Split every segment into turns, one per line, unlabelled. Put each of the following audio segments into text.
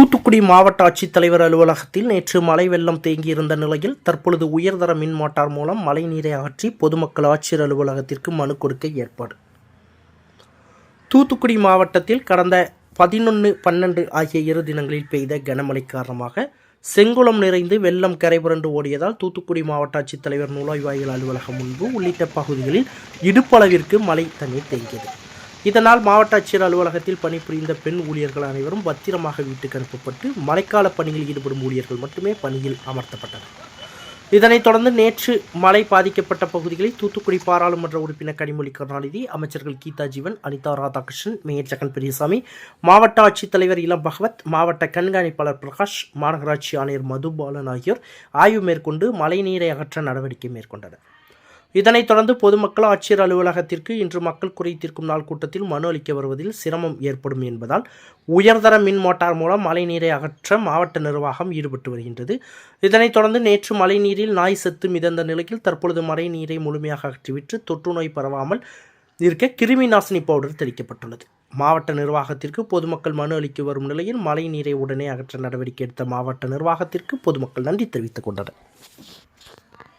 தூத்துக்குடி மாவட்ட ஆட்சித்தலைவர் அலுவலகத்தில் நேற்று மழை வெள்ளம் தேங்கியிருந்த நிலையில் தற்பொழுது உயர்தர மின் மோட்டார் மூலம் மழை நீரை அகற்றி பொதுமக்கள் ஆட்சியர் அலுவலகத்திற்கு மனு கொடுக்க ஏற்பாடு. தூத்துக்குடி மாவட்டத்தில் கடந்த பதினொன்று பன்னெண்டு ஆகிய இரு தினங்களில் பெய்த கனமழை காரணமாக செங்குளம் நிறைந்து வெள்ளம் கரைபுரண்டு ஓடியதால் தூத்துக்குடி மாவட்ட ஆட்சித்தலைவர் நூலாய்வாயில் அலுவலகம் முன்பு உள்ளிட்ட பகுதிகளில் இடுப்பளவிற்கு மழை தண்ணீர் தேங்கியது. இதனால் மாவட்ட ஆட்சியர் அலுவலகத்தில் பணிபுரிந்த பெண் ஊழியர்கள் அனைவரும் பத்திரமாக வீட்டுக்கு அனுப்பப்பட்டு மழைக்கால பணியில் ஈடுபடும் ஊழியர்கள் மட்டுமே பணியில் அமர்த்தப்பட்டனர். இதனைத் தொடர்ந்து நேற்று மழை பாதிக்கப்பட்ட பகுதிகளில் தூத்துக்குடி பாராளுமன்ற உறுப்பினர் கனிமொழி கருணாநிதி அமைச்சர்கள் கீதா ஜீவன் அனிதா ராதாகிருஷ்ணன் மேயர் ஜெகன் பெரியசாமி மாவட்ட ஆட்சித்தலைவர் இளம் பகவத் மாவட்ட கண்காணிப்பாளர் பிரகாஷ் மாநகராட்சி ஆணையர் மதுபாலன் ஆகியோர் ஆய்வு மேற்கொண்டு மழைநீரை அகற்ற நடவடிக்கை மேற்கொண்டனர். இதனைத் தொடர்ந்து பொதுமக்கள் ஆட்சியர் அலுவலகத்திற்கு இன்று மக்கள் குறை தீர்க்கும் நாள் கூட்டத்தில் மனு அளிக்க வருவதில் சிரமம் ஏற்படும் என்பதால் உயர்தர மின் மோட்டார் மூலம் மழைநீரை அகற்ற மாவட்ட நிர்வாகம் ஈடுபட்டு வருகின்றது. இதனைத் தொடர்ந்து நேற்று மழைநீரில் நாய் செத்து மிதந்த நிலையில் தற்பொழுது மழைநீரை முழுமையாக அகற்றிவிட்டு தொற்று நோய் பரவாமல் இருக்க கிருமி நாசினி பவுடர் தெளிக்கப்பட்டுள்ளது. மாவட்ட நிர்வாகத்திற்கு பொதுமக்கள் மனு அளிக்க வரும் நிலையில் மழை நீரை உடனே அகற்ற நடவடிக்கை எடுத்த மாவட்ட நிர்வாகத்திற்கு பொதுமக்கள் நன்றி தெரிவித்துக் கொண்டனர்.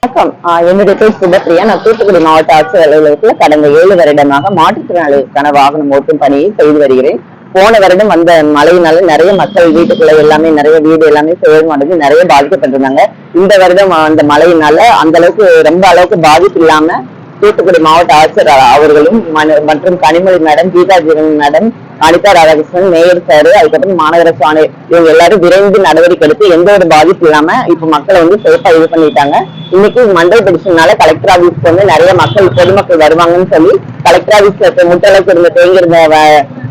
வணக்கம். என்னுடைய பேர் சுபப்பிரியா நான் தூத்துக்குடி மாவட்ட ஆட்சியர் அலுவலகத்தில் கடந்த ஏழு வருடமாக மாற்றுத்திறனாளிகளுக்கான வாகனம் ஓட்டும் பணியை செய்து வருகிறேன். போன வருடம் வந்த மழையினால நிறைய மக்கள் வீட்டுக்குள்ள எல்லாமே நிறைய வீடு எல்லாமே சேதமானது நிறைய பாதிக்கப்பட்டிருந்தாங்க. இந்த வருடம் அந்த மழையினால அந்த அளவுக்கு ரொம்ப அளவுக்கு பாதிப்பு இல்லாம தூத்துக்குடி மாவட்ட ஆட்சியர் அவர்களும் மன- மற்றும் Kanimozhi madam Geetha Jeevan madam Anitha Radhakrishnan mayor sir அதுக்கப்புறம் மாநகர ஆணையர் இவங்க எல்லாரும் விரைந்து நடவடிக்கை எடுத்து எந்த ஒரு பாதிப்பு இல்லாம இப்ப மக்களை வந்து சேஃபா இது பண்ணிட்டாங்க. இன்னைக்கு மண்டல் பிடிச்சதுனால கலெக்டர் ஆபீஸ்க்கு வந்து நிறைய மக்கள் பொதுமக்கள் வருவாங்கன்னு சொல்லி கலெக்டர் ஆபீஸ்ல முட்டளவுக்கு இருந்த தேங்கியிருந்த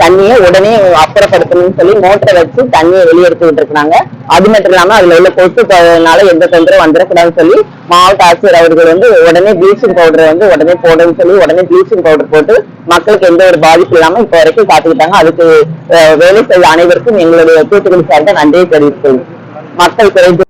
தண்ணியை உடனே அப்புறப்படுத்தணும்னு சொல்லி மோட்டரை வச்சு தண்ணியை வெளியெடுத்துக்கிட்டு இருக்காங்க அது மட்டும் இல்லாம அதுல உள்ள கொசுனால எந்த தொந்தரவும் வந்துடக்கூடாதுன்னு சொல்லி மாவட்ட ஆட்சியர் அவர்கள் வந்து உடனே ப்ளீச்சிங் பவுடர் வந்து உடனே போடணும்னு சொல்லி உடனே ப்ளீச்சிங் பவுடர் போட்டு மக்களுக்கு எந்த ஒரு பாதிப்பு இல்லாம இப்ப வரைக்கும் காத்துக்கிட்டாங்க. அதுக்கு வேலை செய்த அனைவருக்கும் எங்களுடைய தூத்துக்குடி சார்ந்த நன்றியை தெரிவித்துள்ளோம் மக்கள் குறைந்து